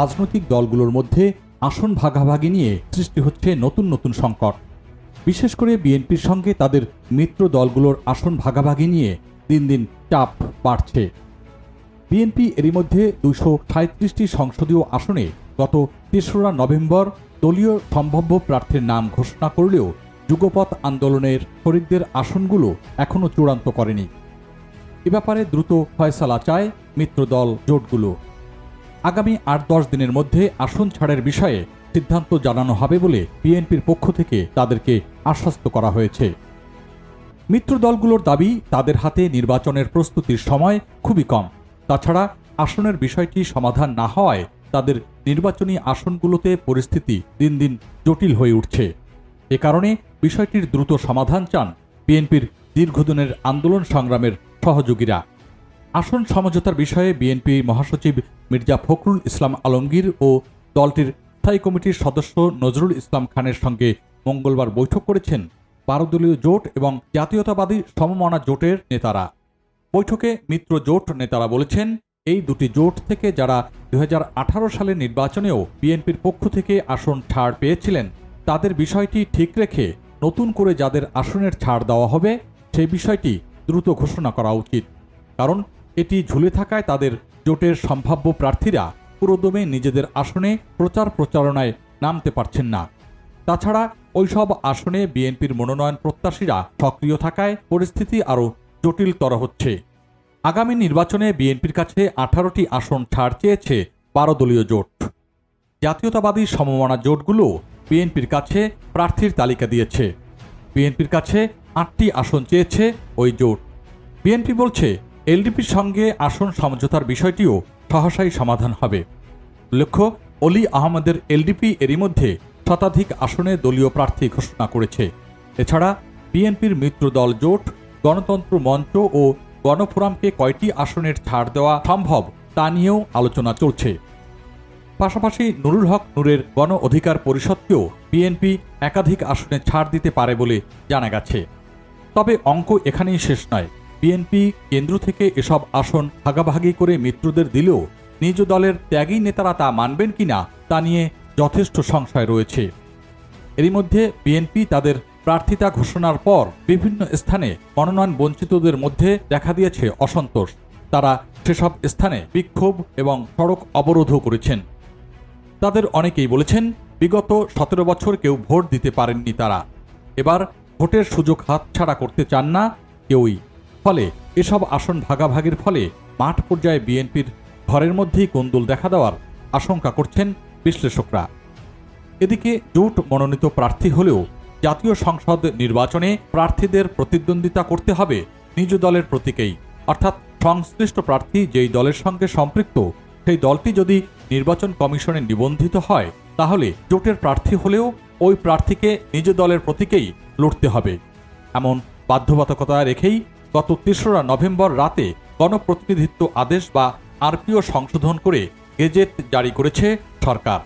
রাজনৈতিক দলগুলোর মধ্যে আসন ভাগাভাগি নিয়ে সৃষ্টি হচ্ছে নতুন নতুন সংকট। বিশেষ করে বিএনপির সঙ্গে তাদের মিত্র দলগুলোর আসন ভাগাভাগি নিয়ে দিন দিন চাপ বাড়ছে। বিএনপি এরই মধ্যে দুশো সাঁত্রিশটি সংসদীয় আসনে গত তেসরা নভেম্বর দলীয় সম্ভাব্য প্রার্থীর নাম ঘোষণা করলেও যুগপথ আন্দোলনের শরিকদের আসনগুলো এখনও চূড়ান্ত করেনি। এ ব্যাপারে দ্রুত ফয়সালা চায় মিত্রদল জোটগুলো। আগামী আট দশ দিনের মধ্যে আসন ছাড়ের বিষয়ে সিদ্ধান্ত জানানো হবে বলে বিএনপির পক্ষ থেকে তাদেরকে আশ্বস্ত করা হয়েছে। মিত্র দলগুলোর দাবি, তাদের হাতে নির্বাচনের প্রস্তুতির সময় খুবই কম। তাছাড়া আসনের বিষয়টি সমাধান না হওয়ায় তাদের নির্বাচনী আসনগুলোতে পরিস্থিতি দিন দিন জটিল হয়ে উঠছে। এ কারণে বিষয়টির দ্রুত সমাধান চান বিএনপির দীর্ঘদিনের আন্দোলন সংগ্রামের সহযোগীরা। আসন সমঝোতার বিষয়ে বিএনপি মহাসচিব মির্জা ফখরুল ইসলাম আলমগীর ও দলটির স্থায়ী কমিটির সদস্য নজরুল ইসলাম খানের সঙ্গে মঙ্গলবার বৈঠক করেছেন বারো দলীয় জোট এবং জাতীয়তাবাদী সমমনা জোটের নেতারা। বৈঠকে মিত্র জোট নেতারা বলেছেন, এই দুটি জোট থেকে যারা দু সালের নির্বাচনেও বিএনপির পক্ষ থেকে আসন ছাড় পেয়েছিলেন, তাদের বিষয়টি ঠিক রেখে নতুন করে যাদের আসনের ছাড় দেওয়া হবে, সেই বিষয়টি দ্রুত ঘোষণা করা উচিত। কারণ এটি ঝুলে থাকায় তাদের জোটের সম্ভাব্য প্রার্থীরা পুরোদমে নিজেদের আসনে প্রচার প্রচারণায় নামতে পারছেন না। তাছাড়া ওইসব আসনে বিএনপির মনোনয়ন প্রত্যাশীরা সক্রিয় থাকায় পরিস্থিতি আরও জটিলতর হচ্ছে। আগামী নির্বাচনে বিএনপির কাছে আঠারোটি আসন ছাড় চেয়েছে বারো দলীয় জোট। জাতীয়তাবাদী সমমনা জোটগুলো বিএনপির কাছে প্রার্থীর তালিকা দিয়েছে। বিএনপির কাছে আটটি আসন চেয়েছে ওই জোট। বিএনপি বলছে এলডিপির সঙ্গে আসন সমঝোতার বিষয়টিও সহসাই সমাধান হবে। উল্লেখ্য অলি আহমদের এলডিপি এরই মধ্যে শতাধিক আসনে দলীয় প্রার্থী ঘোষণা করেছে। এছাড়া, বিএনপির মিত্র দল জোট, গণতন্ত্র মঞ্চ ও গণফোরামকে কয়টি আসনের ছাড় দেওয়া সম্ভব তা নিয়েও আলোচনা চলছে। পাশাপাশি নুরুল হক নূরের গণ অধিকার পরিষদকেও বিএনপি একাধিক আসনে ছাড় দিতে পারে বলে জানা গেছে। তবে অঙ্ক এখানেই শেষ নয়। বিএনপি কেন্দ্র থেকে এসব আসন ভাগাভাগি করে মিত্রদের দিলেও নিজ দলের ত্যাগী নেতারা তা মানবেন কিনা তা নিয়ে যথেষ্ট সংশয় রয়েছে। এরই মধ্যে বিএনপি তাদের প্রার্থিতা ঘোষণার পর বিভিন্ন স্থানে মনোনয়ন বঞ্চিতদের মধ্যে দেখা দিয়েছে অসন্তোষ। তারা সেসব স্থানে বিক্ষোভ এবং সড়ক অবরোধও করেছেন। তাদের অনেকেই বলেছেন, বিগত সতেরো বছর কেউ ভোট দিতে পারেননি তারা। এবার ভোটের সুযোগ হাতছাড়া করতে চান না কেউই। ফলে এসব আসন ভাগাভাগির ফলে মাঠ পর্যায়ে বিএনপির ঘরের মধ্যেই কোন্দল দেখা দেওয়ার আশঙ্কা করছেন বিশ্লেষকরা। এদিকে জোট মনোনীত প্রার্থী হলেও জাতীয় সংসদ নির্বাচনে প্রার্থীদের প্রতিদ্বন্দ্বিতা করতে হবে নিজ দলের প্রতীকেই। অর্থাৎ সংশ্লিষ্ট প্রার্থী যেই দলের সঙ্গে সম্পৃক্ত, সেই দলটি যদি নির্বাচন কমিশনে নিবন্ধিত হয়, তাহলে জোটের প্রার্থী হলেও ওই প্রার্থীকে নিজ দলের প্রতীকেই লড়তে হবে। এমন বাধ্যবাধকতা রেখেই গত তেসরা নভেম্বর রাতে গণপ্রতিনিধিত্ব আদেশ বা আরপিও সংশোধন করে গেজেট জারি করেছে সরকার।